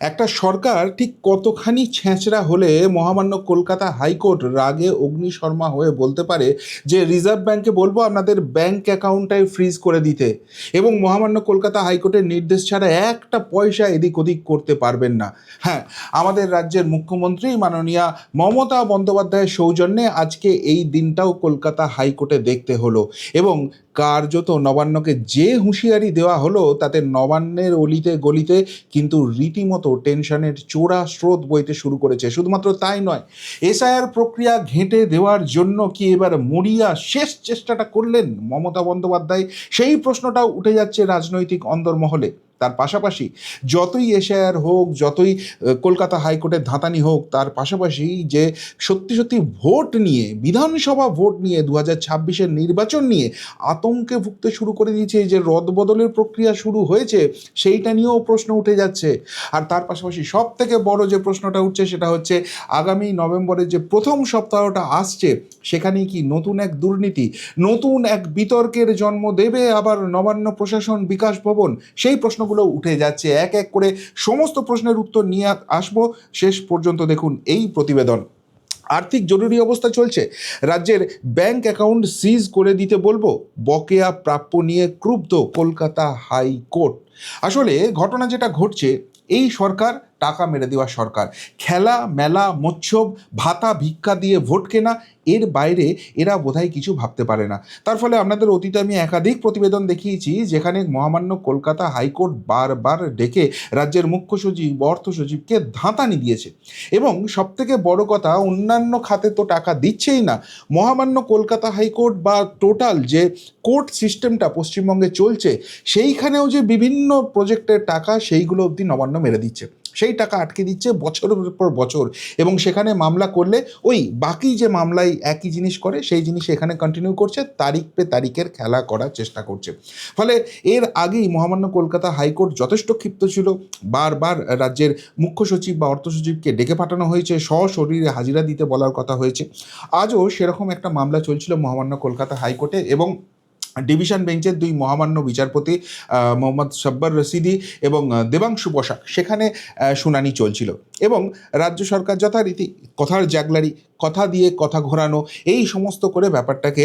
একটা সরকার ঠিক কতখানি ছেঁচড়া হলে মহামান্য কলকাতা হাইকোর্ট রাগে অগ্নিশর্মা হয়ে বলতে পারে যে রিজার্ভ ব্যাংকে বলব আপনাদের ব্যাংক অ্যাকাউন্টটাই ফ্রিজ করে দিতে। এবং মহামান্য কলকাতা হাইকোর্টের নির্দেশ ছাড়া একটা পয়সা এদিক ওদিক করতে পারবেন না। হ্যাঁ আমাদের রাজ্যের মুখ্যমন্ত্রী মাননীয়া মমতা বন্দ্যোপাধ্যায়ের সৌজন্যে আজকে এই দিনটাও কলকাতা হাইকোর্টে দেখতে হলো। এবং কার্যত নবান্নকে যে হুঁশিয়ারি দেওয়া হলো তাতে নবান্নের অলিতে গলিতে কিন্তু রীতিমতো টেনশনের চোরা স্রোত বইতে শুরু করেছে। শুধুমাত্র তাই নয়, এসআইআর প্রক্রিয়া ঘেঁটে দেওয়ার জন্য কি এবার মরিয়া শেষ চেষ্টাটা করলেন মমতা বন্দ্যোপাধ্যায়? সেই প্রশ্নটাও উঠে যাচ্ছে রাজনৈতিক অন্দরমহলে। তার পাশাপাশি যতই এশিয়ার হোক, যতই কলকাতা হাইকোর্টের ধাঁতানি হোক, তার পাশাপাশি যে সত্যি সত্যি ভোট নিয়ে, বিধানসভা ভোট নিয়ে দু হাজার ছাব্বিশের নির্বাচন নিয়ে আতঙ্কে ভুগতে শুরু করে দিয়েছে যে রদবদলের প্রক্রিয়া শুরু হয়েছে, সেইটা নিয়েও প্রশ্ন উঠে যাচ্ছে। আর তার পাশাপাশি সব থেকে বড় যে প্রশ্নটা উঠছে, সেটা হচ্ছে আগামী নভেম্বরের যে প্রথম সপ্তাহটা আসছে সেখানে কি নতুন এক দুর্নীতি, নতুন এক বিতর্কের জন্ম দেবে আবার নবান্ন প্রশাসন বিকাশ ভবন? সেই প্রশ্নগুলো উঠে যাচ্ছে। এক এক করে সমস্ত প্রশ্নের উত্তর নিয়ে আসব। শেষ পর্যন্ত দেখুন এই প্রতিবেদন। আর্থিক জরুরি অবস্থা চলছে। রাজ্যের ব্যাংক অ্যাকাউন্ট সিজ করে দিতে বলব। বকেয়া প্রাপ্য নিয়ে ক্রুব্ধ কলকাতা হাইকোর্ট। আসলে ঘটনা যেটা ঘটছে, এই সরকার টাকা মেরে দেওয়া সরকার। খেলা, মেলা মোচ্ছব ভাতা, ভিক্ষা দিয়ে ভোট কেনা, এর বাইরে এরা বোধহয় কিছু ভাবতে পারে না। তার ফলে আপনাদের অতীতে আমি একাধিক প্রতিবেদন দেখিয়েছি যেখানে মহামান্য কলকাতা হাইকোর্ট বারবার ডেকে রাজ্যের মুখ্য সচিব, অর্থ সচিবকে ধাঁতানি দিয়েছে। এবং সবথেকে বড় কথা, অন্যান্য খাতে তো টাকা দিচ্ছেই না। মহামান্য কলকাতা হাইকোর্ট বা টোটাল যে কোর্ট সিস্টেমটা পশ্চিমবঙ্গে চলছে, সেইখানেও যে বিভিন্ন প্রজেক্টের টাকা, সেইগুলো অবধি নবান্ন মেরে দিচ্ছে। সেই টাকা আটকে দিচ্ছে বছরের পর বছর। এবং সেখানে মামলা করলে ওই বাকি যে মামলায় একই জিনিস করে, সেই জিনিস এখানে কন্টিনিউ করছে, তারিখ পে তারিখের খেলা করার চেষ্টা করছে। ফলে এর আগেই মহামান্য কলকাতা হাইকোর্ট যথেষ্ট ক্ষিপ্ত ছিল। বারবার রাজ্যের মুখ্য সচিব বা অর্থ সচিবকে ডেকে পাঠানো হয়েছে, সশরীরে হাজিরা দিতে বলার কথা হয়েছে। আজও সেরকম একটা মামলা চলছিল মহামান্য কলকাতা হাইকোর্টে এবং ডিভিশন বেঞ্চের দুই মহামান্য বিচারপতি মোহাম্মদ সাব্বার রশিদি এবং দেবাংশু বসাক সেখানে শুনানি চলছিল। এবং রাজ্য সরকার যথারীতি কথার জাগলারি, কথা দিয়ে কথা ঘোরানো, এই সমস্ত করে ব্যাপারটাকে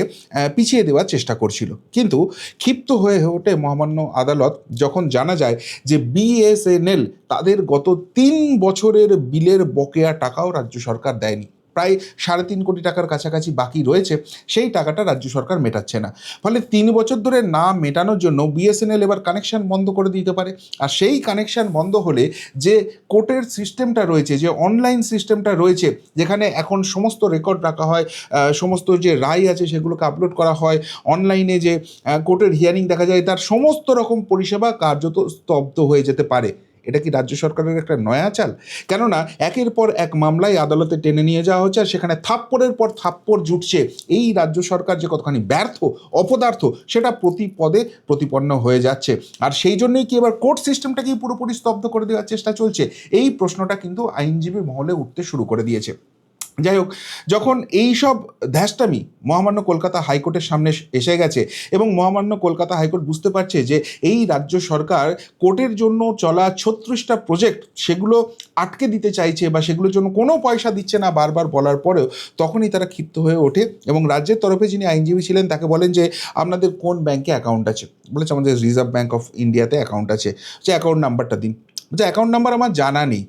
পিছিয়ে দেওয়ার চেষ্টা করছিল। কিন্তু ক্ষিপ্ত হয়ে ওঠে মহামান্য আদালত যখন জানা যায় যে বিএসএনএল তাদের গত তিন বছরের বিলের বকেয়া টাকাও রাজ্য সরকার দেয়নি। প্রায় সাড়ে তিন কোটি টাকার কাছাকাছি বাকি রয়েছে, সেই টাকাটা রাজ্য সরকার মেটাচ্ছে না। ফলে তিন বছর ধরে না মেটানোর জন্য বিএসএনএল এবার কানেকশন বন্ধ করে দিতে পারে। আর সেই কানেকশন বন্ধ হলে যে কোর্টের সিস্টেমটা রয়েছে, যে অনলাইন সিস্টেমটা রয়েছে, যেখানে এখন সমস্ত রেকর্ড রাখা হয় সমস্ত যে রায় আছে সেগুলোকে আপলোড করা হয় অনলাইনে যে কোর্টের হিয়ারিং দেখা যায়, তার সমস্ত রকম পরিষেবা কার্যত স্তব্ধ হয়ে যেতে পারে। এটা কি রাজ্য সরকারের একটা নয়া চাল? কেননা একের পর এক মামলায় আদালতে টেনে নিয়ে যাওয়া হচ্ছে আর সেখানে থাপ্পড়ের পর থাপ্পড় জুটছে। এই রাজ্য সরকার যে কতখানি ব্যর্থ, অপদার্থ, সেটা প্রতি পদে প্রতিপন্ন হয়ে যাচ্ছে। আর সেই জন্যই কি এবার কোর্ট সিস্টেমটাকেই পুরোপুরি স্তব্ধ করে দেওয়ার চেষ্টা চলছে? এই প্রশ্নটা কিন্তু আইনজীবী মহলে উঠতে শুরু করে দিয়েছে। যাই হোক, যখন এই সব ধ্যাসটামি মহামান্য কলকাতা হাইকোর্টের সামনে এসে গেছে এবং মহামান্য কলকাতা হাইকোর্ট বুঝতে পারছে যে এই রাজ্য সরকার কোর্টের জন্য চলা ছত্রিশটা প্রজেক্ট সেগুলো আটকে দিতে চাইছে বা সেগুলোর জন্য কোনো পয়সা দিচ্ছে না বারবার বলার পরেও তখনই তারা ক্ষিপ্ত হয়ে ওঠে এবং রাজ্যের তরফে যিনি আইনজীবী ছিলেন তাকে বলেন যে আপনাদের কোন ব্যাংকে অ্যাকাউন্ট আছে? বলেছে আমাদের রিজার্ভ ব্যাঙ্ক অফ ইন্ডিয়াতে অ্যাকাউন্ট আছে। যে অ্যাকাউন্ট নাম্বারটা দিন। যে অ্যাকাউন্ট নাম্বার আমার জানা নেই।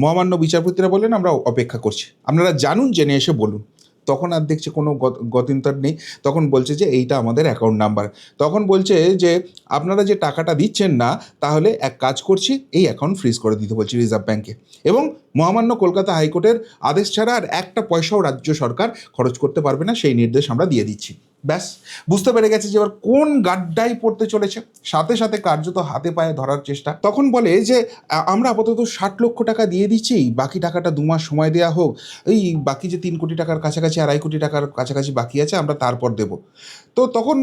মহামান্য বিচারপতিরা বললেন আমরা অপেক্ষা করছি। আপনারা জানুন, জেনে এসে বলুন। তখন আর দেখছে কোনো গত- গত্যন্তর নেই। তখন বলছে যে, এইটা আমাদের অ্যাকাউন্ট নাম্বার তখন বলছে যে, আপনারা যে টাকাটা দিচ্ছেন না, তাহলে এক কাজ করছি, এই অ্যাকাউন্ট ফ্রিজ করে দিতে, বলছি রিজার্ভ ব্যাঙ্কে এবং মহামান্য কলকাতা হাইকোর্টের আদেশ ছাড়া আর একটা পয়সাও রাজ্য সরকার খরচ করতে পারবে না, সেই নির্দেশ আমরা দিয়ে দিচ্ছি। ব্যাস, বুঝতে পেরে গেছে যে এবার কোন গাড্ডায় পড়তে চলেছে। সাথে সাথে কার্যত হাতে পায়ে ধরার চেষ্টা। তখন বলে যে আমরা আপাতত ষাট লক্ষ টাকা দিয়ে দিচ্ছি, বাকি টাকাটা দু মাস সময় দেওয়া হোক। এই বাকি যে তিন কোটি টাকার কাছাকাছি, আড়াই কোটি টাকার কাছাকাছি বাকি আছে, আমরা তারপর দেব। তো তখন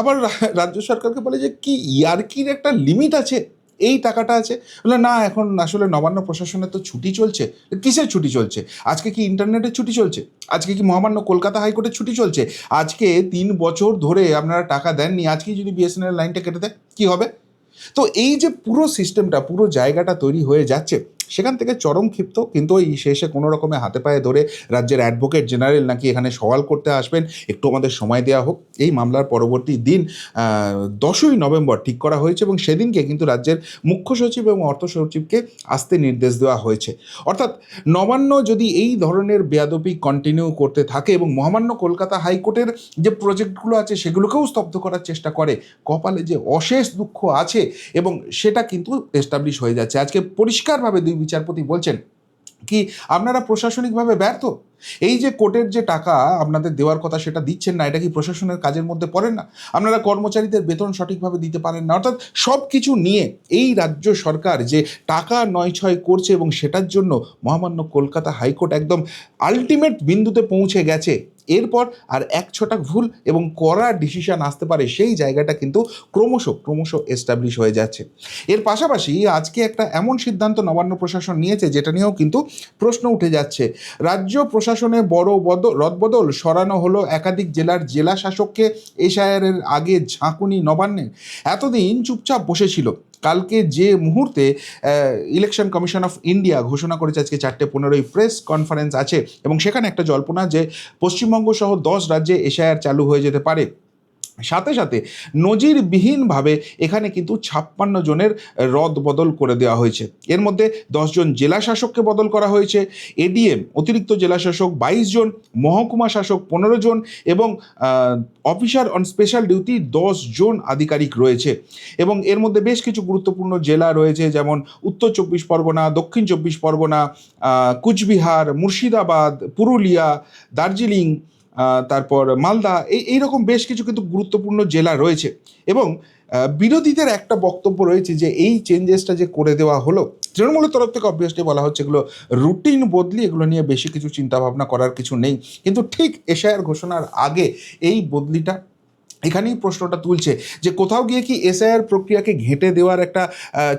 আবার রাজ্য সরকারকে বলে যে, কি ইয়ারকির একটা লিমিট আছে? এই টাকাটা আছে। বলে না, এখন আসলে নবান্ন প্রশাসনের তো ছুটি চলছে। কিসের ছুটি চলছে? আজকে কি ইন্টারনেটের ছুটি চলছে? আজকে কি মহামান্য কলকাতা হাইকোর্টের ছুটি চলছে? আজকে তিন বছর ধরে আপনারা টাকা দেননি। আজকেই যদি বিএসএনএল লাইনটা কেটে দেয়, কী হবে? তো এই যে পুরো সিস্টেমটা পুরো জায়গাটা তৈরি হয়ে যাচ্ছে সেখান থেকে চরম ক্ষিপ্ত, কিন্তু ওই শেষে কোনো রকমে হাতে পায়ে ধরে রাজ্যের অ্যাডভোকেট জেনারেল নাকি এখানে সওয়াল করতে আসবেন, একটু আমাদের সময় দেওয়া হোক। এই মামলার পরবর্তী দিন দশই নভেম্বর ঠিক করা হয়েছে এবং সেদিনকে কিন্তু রাজ্যের মুখ্য সচিব এবং অর্থ সচিবকে আসতে নির্দেশ দেওয়া হয়েছে। অর্থাৎ নবান্ন যদি এই ধরনের বেয়াদবি কন্টিনিউ করতে থাকে এবং মহামান্য কলকাতা হাইকোর্টের যে প্রজেক্টগুলো আছে সেগুলোকেও স্তব্ধ করার চেষ্টা করে, কপালে যে অশেষ দুঃখ আছে এবং সেটা কিন্তু এস্টাবলিশ হয়ে যাচ্ছে। আজকে পরিষ্কারভাবে দুই বিচারপতি বলছেন, কি আপনারা প্রশাসনিকভাবে ব্যর্থ? এই যে কোর্টের যে টাকা আপনাদের দেওয়ার কথা সেটা দিচ্ছেন না, এটা কি প্রশাসনের কাজের মধ্যে পড়ে না? আপনারা কর্মচারীদের বেতন সঠিকভাবে দিতে পারেন না। অর্থাৎ সব কিছু নিয়ে এই রাজ্য সরকার যে টাকা নয় ছয় করছে এবং সেটার জন্য মহামান্য কলকাতা হাইকোর্ট একদম আলটিমেট বিন্দুতে পৌঁছে গেছে। এরপর আর এক ছটাক ভুল এবং কড়া ডিসিশন আসতে পারে সেই জায়গাটা কিন্তু ক্রমশ ক্রমশ এস্টাবলিশ হয়ে যাচ্ছে। এর পাশাপাশি আজকে একটা এমন সিদ্ধান্ত নবান্ন প্রশাসন নিয়েছে, যেটা নিয়েও কিন্তু প্রশ্ন উঠে যাচ্ছে। রাজ্য প্রশাসনে বড় বদ, রদবদল সরানো হলো একাধিক জেলার জেলা শাসককে এশায়ারের আগে ঝাঁকুনি নবান্নে। এতদিন চুপচাপ বসেছিল। কালকে যে মুহূর্তে ইলেকশন কমিশন অফ ইন্ডিয়া ঘোষণা করেছে আজকে চারটে পনেরোই প্রেস কনফারেন্স আছে এবং সেখানে একটা জল্পনা যে পশ্চিমবঙ্গ সহ দশ রাজ্যে এশায়ার চালু হয়ে যেতে পারে। সাথে সাথে নজিরবিহীনভাবে এখানে কিন্তু ছাপ্পান্ন জনের রদ বদল করে দেওয়া হয়েছে। এর মধ্যে দশজন জেলা শাসককে বদল করা হয়েছে। এডিএম অতিরিক্ত জেলা শাসক বাইশ জন, মহকুমা শাসক পনেরো জন এবং অফিসার অন স্পেশাল ডিউটি দশ জন আধিকারিক রয়েছে। এবং এর মধ্যে বেশ কিছু গুরুত্বপূর্ণ জেলা রয়েছে যেমন উত্তর চব্বিশ পরগনা, দক্ষিণ চব্বিশ পরগনা কুচবিহার, মুর্শিদাবাদ, পুরুলিয়া, দার্জিলিং তারপর মালদা, এই, এইরকম বেশ কিছু কিন্তু গুরুত্বপূর্ণ জেলা রয়েছে। এবং বিরোধীদের একটা বক্তব্য রয়েছে যে, এই চেঞ্জেসটা যে করে দেওয়া হলো, তৃণমূলের তরফ থেকে অবভিয়াসলি বলা হচ্ছে এগুলো রুটিন বদলি, এগুলো নিয়ে বেশি কিছু চিন্তাভাবনা করার কিছু নেই। কিন্তু ঠিক এশায়ার ঘোষণার আগে এই বদলিটা এখানেই প্রশ্নটা তুলছে যে কোথাও গিয়ে কি এসআইআর প্রক্রিয়াকে ঘেঁটে দেওয়ার একটা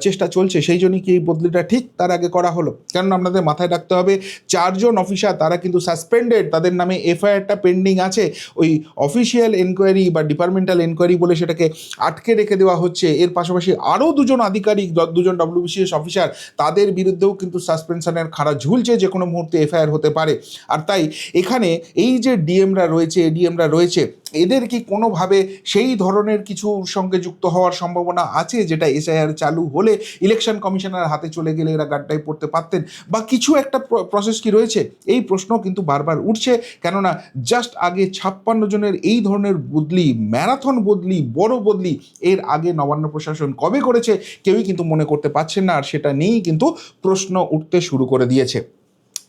চেষ্টা চলছে, সেই জন্যই কি এই বদলিটা ঠিক তার আগে করা হলো। কেননা আপনাদের মাথায় রাখতে হবে, চারজন অফিসার তারা কিন্তু সাসপেন্ডেড তাদের নামে এফআইআরটা পেন্ডিং আছে। ওই অফিসিয়াল এনকোয়ারি বা ডিপার্টমেন্টাল এনকোয়ারি বলে সেটাকে আটকে রেখে দেওয়া হচ্ছে। এর পাশাপাশি আরও দুজন আধিকারিক দুজন ডব্লিউবিসিএস অফিসার তাদের বিরুদ্ধেও কিন্তু সাসপেনশনের খাড়া ঝুলছে যে কোনো মুহূর্তে এফআইআর হতে পারে। আর তাই এখানে এই যে ডিএমরা রয়েছে এডিএমরা রয়েছে, এদের কি কোনোভাবে সেই ধরনের কিছুর সঙ্গে যুক্ত হওয়ার সম্ভাবনা আছে যেটা এসআইআর চালু হলে ইলেকশন কমিশনার হাতে চলে গেলে এরা গাড্ডায় পড়তে পারতেন? বা কিছু একটা প্রসেস কি রয়েছে? এই প্রশ্ন কিন্তু বারবার উঠছে, কেননা জাস্ট আগে ছাপ্পান্ন জনের এই ধরনের বদলি ম্যারাথন বদলি, বড় বদলি, এর আগে নবান্ন প্রশাসন কবে করেছে, কেউই কিন্তু মনে করতে পারছেন না, আর সেটা নিয়েই কিন্তু প্রশ্ন উঠতে শুরু করে দিয়েছে।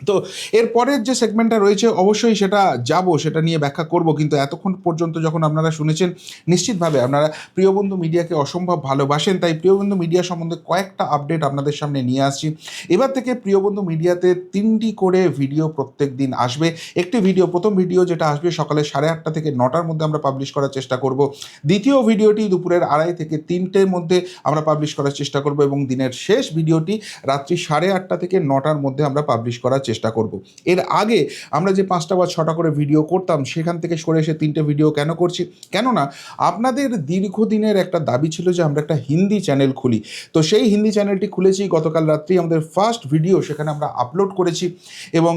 তো এর পরের যে সেগমেন্টটা রয়েছে, অবশ্যই সেটা যাব, সেটা নিয়ে ব্যাখ্যা করব। কিন্তু এতক্ষণ পর্যন্ত যখন আপনারা শুনেছেন, নিশ্চিতভাবে আপনারা প্রিয়বন্ধু মিডিয়াকে অসম্ভব ভালোবাসেন। তাই প্রিয়বন্ধু মিডিয়া সম্বন্ধে কয়েকটা আপডেট আপনাদের সামনে নিয়ে আসছি। এবার থেকে প্রিয়বন্ধু মিডিয়াতে তিনটি করে ভিডিও প্রত্যেক দিন আসবে। একটি ভিডিও প্রথম ভিডিও যেটা আসবে সকালে সাড়ে আটটা থেকে নটার মধ্যে আমরা পাবলিশ করার চেষ্টা করব। দ্বিতীয় ভিডিওটি দুপুরের আড়াই থেকে তিনটের মধ্যে আমরা পাবলিশ করার চেষ্টা করব এবং দিনের শেষ ভিডিওটি রাত্রি সাড়ে আটটা থেকে নটার মধ্যে আমরা পাবলিশ করার চেষ্টা করব। এর আগে আমরা যে পাঁচটা বা ছটা করে ভিডিও করতাম, সেখান থেকে সরে এসে তিনটে ভিডিও কেন করছি? কেননা, আপনাদের দীর্ঘদিনের একটা দাবি ছিল যে আমরা একটা হিন্দি চ্যানেল খুলি। তো সেই হিন্দি চ্যানেলটি খুলেছি, গতকাল রাত্রি আমাদের ফার্স্ট ভিডিও সেখানে আমরা আপলোড করেছি এবং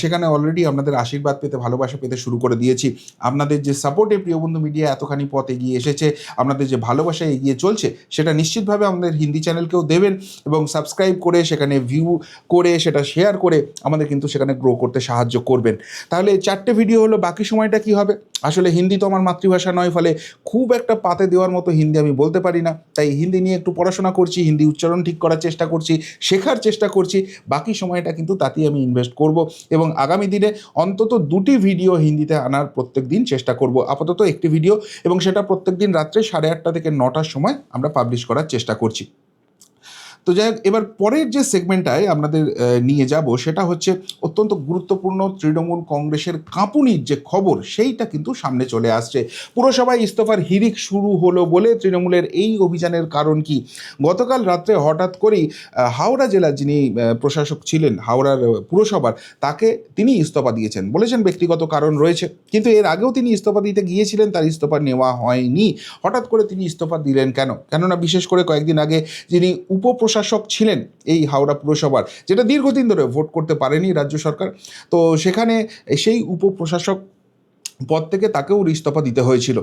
সেখানে অলরেডি আপনাদের আশীর্বাদ পেতে, ভালোবাসা পেতে শুরু করে দিয়েছি। আপনাদের যে সাপোর্টে প্রিয়বন্ধু মিডিয়া এতখানি পথ এগিয়ে এসেছে, আপনাদের যে ভালোবাসা এগিয়ে চলছে, সেটা নিশ্চিতভাবে আমাদের হিন্দি চ্যানেলকেও দেবেন এবং সাবস্ক্রাইব করে সেখানে ভিউ করে, সেটা শেয়ার করে আমাদের কিন্তু সেখানে গ্রো করতে সাহায্য করবেন। তাহলে চারটে ভিডিও হলো, বাকি সময়টা কি হবে? আসলে হিন্দি তো আমার মাতৃভাষা নয়, ফলে খুব একটা পাতে দেওয়ার মতো হিন্দি আমি বলতে পারি না। তাই হিন্দি নিয়ে একটু পড়াশোনা করছি, হিন্দি উচ্চারণ ঠিক করার চেষ্টা করছি, শেখার চেষ্টা করছি। বাকি সময়টা কিন্তু তাতেই আমি ইনভেস্ট করব এবং আগামী দিনে অন্তত দুটি ভিডিও হিন্দিতে আনার প্রত্যেক দিন চেষ্টা করব। আপাতত একটি ভিডিও এবং সেটা প্রত্যেক দিন রাত্রে সাড়ে আটটা থেকে নটার সময় আমরা পাবলিশ করার চেষ্টা করছি। তো যাই হোক, এবার পরের যে সেগমেন্টটায় আপনাদের নিয়ে যাব সেটা হচ্ছে অত্যন্ত গুরুত্বপূর্ণ তৃণমূল কংগ্রেসের কাঁপুনির যে খবর, সেইটা কিন্তু সামনে চলে আসছে। পুরসভায় ইস্তফার হিরিক শুরু হলো বলে তৃণমূলের এই অভিযানের কারণ কি? গতকাল রাত্রে হঠাৎ করেই হাওড়া জেলার যিনি প্রশাসক ছিলেন, হাওড়ার পুরসভার, তাকে তিনি ইস্তফা দিয়েছেন। বলেছেন ব্যক্তিগত কারণ রয়েছে, কিন্তু এর আগেও তিনি ইস্তফা দিতে গিয়েছিলেন, তার ইস্তফা নেওয়া হয়নি। হঠাৎ করে তিনি ইস্তফা দিলেন কেন? কেননা বিশেষ করে কয়েকদিন আগে যিনি উপপ্রশাসক ছিলেন এই হাওড়া পুরসভার, যেটা দীর্ঘদিন ধরে ভোট করতে পারেনি রাজ্য সরকার। তো সেখানে সেই উপপ্রশাসক পদ থেকে তাকেও ইস্তফা দিতে হয়েছিল।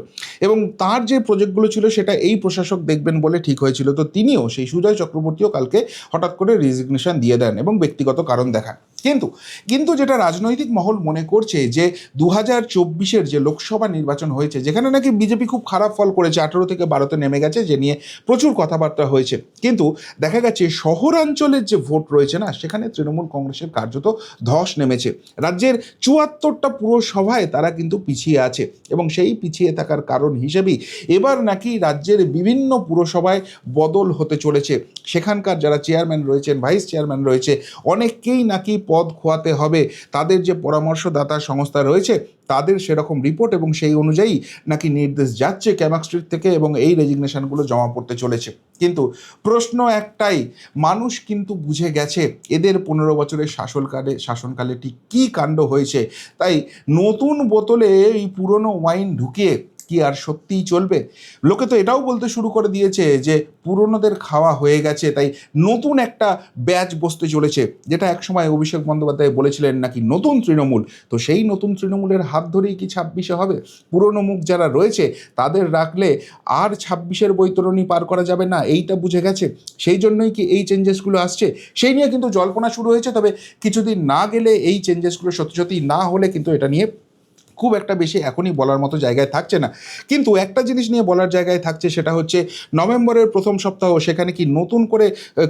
এবং তার যে প্রজেক্টগুলো ছিল, সেটা এই প্রশাসক দেখবেন বলে ঠিক হয়েছিল। তো তিনিও সেই সুজয় চক্রবর্তীও কালকে হঠাৎ করে রিজিগনেশন দিয়ে দেন এবং ব্যক্তিগত কারণ দেখান। কিন্তু কিন্তু যেটা রাজনৈতিক মহল মনে করছে যে দু হাজার চব্বিশের যে লোকসভা নির্বাচন হয়েছে, যেখানে নাকি বিজেপি খুব খারাপ ফল করেছে, আঠেরো থেকে বারোতে নেমে গেছে, যে নিয়ে প্রচুর কথাবার্তা হয়েছে। কিন্তু দেখা গেছে শহরাঞ্চলের যে ভোট রয়েছে না, সেখানে তৃণমূল কংগ্রেসের কার্যত ধস নেমেছে। রাজ্যের চুয়াত্তরটা পুরসভায় তারা কিন্তু পিছিয়ে আছে এবং সেই পিছিয়ে থাকার কারণ হিসেবেই এবার নাকি রাজ্যের বিভিন্ন পুরসভায় বদল হতে চলেছে। সেখানকার যারা চেয়ারম্যান রয়েছেন, ভাইস চেয়ারম্যান রয়েছে, অনেককেই নাকি পদ খোয়াতে হবে। তাদের যে পরামর্শদাতা সংস্থা রয়েছে, তাদের সেরকম রিপোর্ট এবং সেই অনুযায়ী নাকি নির্দেশ যাচ্ছে ক্যামাক স্ট্রিট থেকে এবং এই রেজিগনেশনগুলো জমা পড়তে চলেছে। কিন্তু প্রশ্ন একটাই, মানুষ কিন্তু বুঝে গেছে এদের পনেরো বছরের শাসনকালে শাসনকালে ঠিক কী কাণ্ড হয়েছে। তাই নতুন বোতলে এই পুরনো ওয়াইন ঢুকিয়ে কি আর সত্যিই চলবে? লোকে তো এটাও বলতে শুরু করে দিয়েছে যে পুরনোদের খাওয়া হয়ে গেছে, তাই নতুন একটা ব্যাচ বসতে চলেছে, যেটা একসময় অভিষেক বন্দ্যোপাধ্যায় বলেছিলেন নাকি নতুন তৃণমূল। তো সেই নতুন তৃণমূলের হাত ধরেই কি ছাব্বিশে হবে? পুরনো মুখ যারা রয়েছে, তাদের রাখলে আর ছাব্বিশের বৈতরণী পার করা যাবে না, এইটা বুঝে গেছে? সেই জন্যই কি এই চেঞ্জেসগুলো আসছে? সেই নিয়ে কিন্তু জল্পনা শুরু হয়েছে, তবে কিছুদিন না গেলে এই চেঞ্জেসগুলো সত্যি সত্যি না হলে কিন্তু এটা নিয়ে খুব একটা বেশি এখনই বলার মতো জায়গায় থাকছে না। কিন্তু একটা জিনিস নিয়ে বলার জায়গায় থাকছে, সেটা হচ্ছে নভেম্বরের প্রথম সপ্তাহ সেখানে কি নতুন করে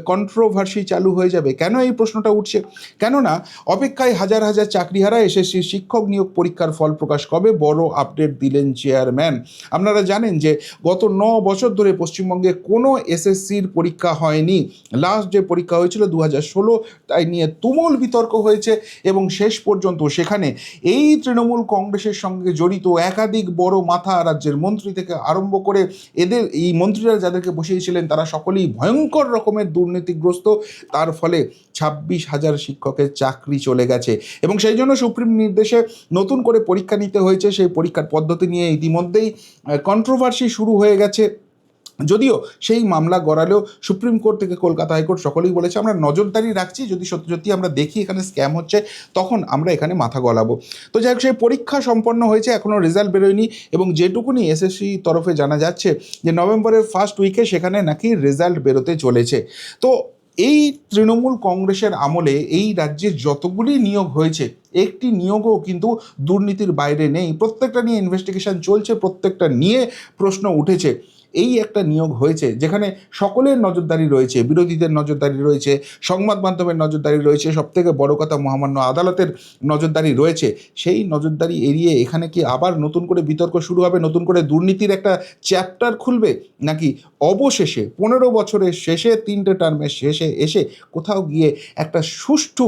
কন্ট্রোভার্সি চালু হয়ে যাবে? কেন এই প্রশ্নটা উঠছে? কেননা অপেক্ষায় হাজার হাজার চাকরিহারা এসএসসি শিক্ষক নিয়োগ পরীক্ষার ফল প্রকাশ কবে? বড় আপডেট দিলেন চেয়ারম্যান আপনারা জানেন যে গত ন বছর ধরে পশ্চিমবঙ্গে কোনো এসএসসির পরীক্ষা হয়নি। লাস্ট যে পরীক্ষা হয়েছিল দু ষোলো, তাই নিয়ে তুমুল বিতর্ক হয়েছে এবং শেষ পর্যন্ত সেখানে এই তৃণমূল কংগ্রেসের সঙ্গে জড়িত একাধিক বড় মাথা রাজ্যের মন্ত্রী থেকে আরম্ভ করে এদের এই মন্ত্রীরা যাদেরকে বসিয়েছিলেন, তারা সকলেই ভয়ঙ্কর রকমের দুর্নীতিগ্রস্ত। তার ফলে ছাব্বিশ হাজার শিক্ষকের চাকরি চলে গেছে এবং সেই জন্য সুপ্রিম নির্দেশে নতুন করে পরীক্ষা নিতে হয়েছে। সেই পরীক্ষার পদ্ধতি নিয়ে ইতিমধ্যেই কন্ট্রোভার্সি শুরু হয়ে গেছে। যদিও সেই মামলা গড়ালেও সুপ্রিম কোর্ট থেকে কলকাতা হাইকোর্ট সকলেই বলেছে, আমরা নজরদারি রাখছি, যদি সত্যি সত্যি আমরা দেখি এখানে স্ক্যাম হচ্ছে, তখন আমরা এখানে মাথা গলাবো। তো যাই হোক, সেই পরীক্ষা সম্পন্ন হয়েছে এখনও রেজাল্ট বেরোয়নি এবং যেটুকুনি এসএসসি তরফে জানা যাচ্ছে যে নভেম্বরের ফার্স্ট উইকে সেখানে নাকি রেজাল্ট বেরোতে চলেছে। তো এই তৃণমূল কংগ্রেসের আমলে এই রাজ্যে যতগুলি নিয়োগ হয়েছে, একটি নিয়োগও কিন্তু দুর্নীতির বাইরে নেই। প্রত্যেকটা নিয়ে ইনভেস্টিগেশন চলছে, প্রত্যেকটা নিয়ে প্রশ্ন উঠেছে। এই একটা নিয়োগ হয়েছে, যেখানে সকলের নজরদারি রয়েছে, বিরোধীদের নজরদারি রয়েছে, সংবাদ মাধ্যমের নজরদারি রয়েছে, সবথেকে বড় কথা মহামান্য আদালতের নজরদারি রয়েছে। সেই নজরদারি এড়িয়ে এখানে কি আবার নতুন করে বিতর্ক শুরু হবে, নতুন করে দুর্নীতির একটা চ্যাপ্টার খুলবে? নাকি অবশেষে, পনেরো বছরের শেষে, তিনটে টার্মের শেষে এসে কোথাও গিয়ে একটা সুষ্ঠু,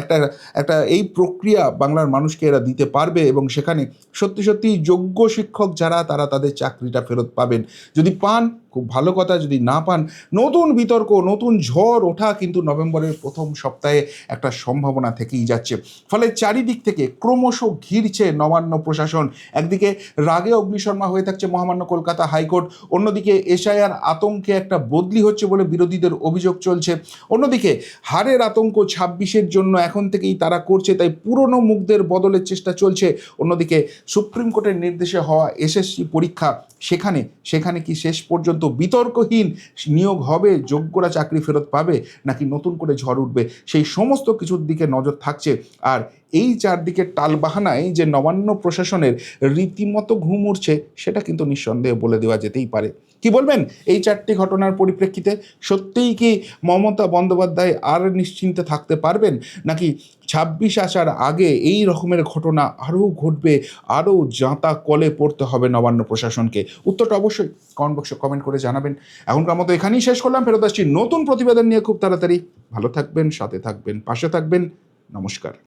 একটা একটা এই প্রক্রিয়া বাংলার মানুষকে এরা দিতে পারবে এবং সেখানে সত্যি সত্যি যোগ্য শিক্ষক যারা, তারা তাদের চাকরিটা ফেরত পাবেন। যদি পান, খুব ভালো কথা, যদি না পান, নতুন বিতর্ক, নতুন ঝড় ওঠা কিন্তু নভেম্বরের প্রথম সপ্তাহে একটা সম্ভাবনা থেকেই যাচ্ছে। ফলে চারিদিক থেকে ক্রমশ ঘিরছে নবান্ন প্রশাসন। একদিকে রাগে অগ্নিশর্মা হয়ে থাকছে মহামান্য কলকাতা হাইকোর্ট, অন্যদিকে এশায়ার আতঙ্কে একটা বদলি হচ্ছে বলে বিরোধীদের অভিযোগ চলছে। অন্যদিকে হারের আতঙ্ক ছাব্বিশের জন্য এখন থেকেই তারা করছে, তাই পুরনো মুখদের বদলের চেষ্টা চলছে। অন্যদিকে সুপ্রিম কোর্টের নির্দেশে হওয়া এসএসসি পরীক্ষা, সেখানে সেখানে কি শেষ পর্যন্ত বিতর্কহীন নিয়োগ হবে? যোগ্যরা চাকরি ফেরত পাবে? নাকি নতুন করে ঝড় উঠবে? সেই সমস্ত কিছুর দিকে নজর থাকছে। আর এই চারদিকে টালবাহানায় যে নবান্ন প্রশাসনের রীতিমতো ঘুম উঠছে সেটা কিন্তু নিঃসন্দেহে বলে দেওয়া যেতেই পারে। কি বলবেন? এই চারটি ঘটনার পরিপ্রেক্ষিতে সত্যিই কি মমতা বন্দ্যোপাধ্যায় আর নিশ্চিন্তে থাকতে পারবেন? নাকি ছাব্বিশ আসার আগে এই রকমের ঘটনা আরও ঘটবে, আরও জাঁতা কলে পড়তে হবে নবান্ন প্রশাসনকে? উত্তরটা অবশ্যই কমেন্ট বক্সে কমেন্ট করে জানাবেন। এখনকার মতো এখানেই শেষ করলাম। ফেরত আসছি নতুন প্রতিবেদন নিয়ে খুব তাড়াতাড়ি। ভালো থাকবেন, সাথে থাকবেন, পাশে থাকবেন। নমস্কার।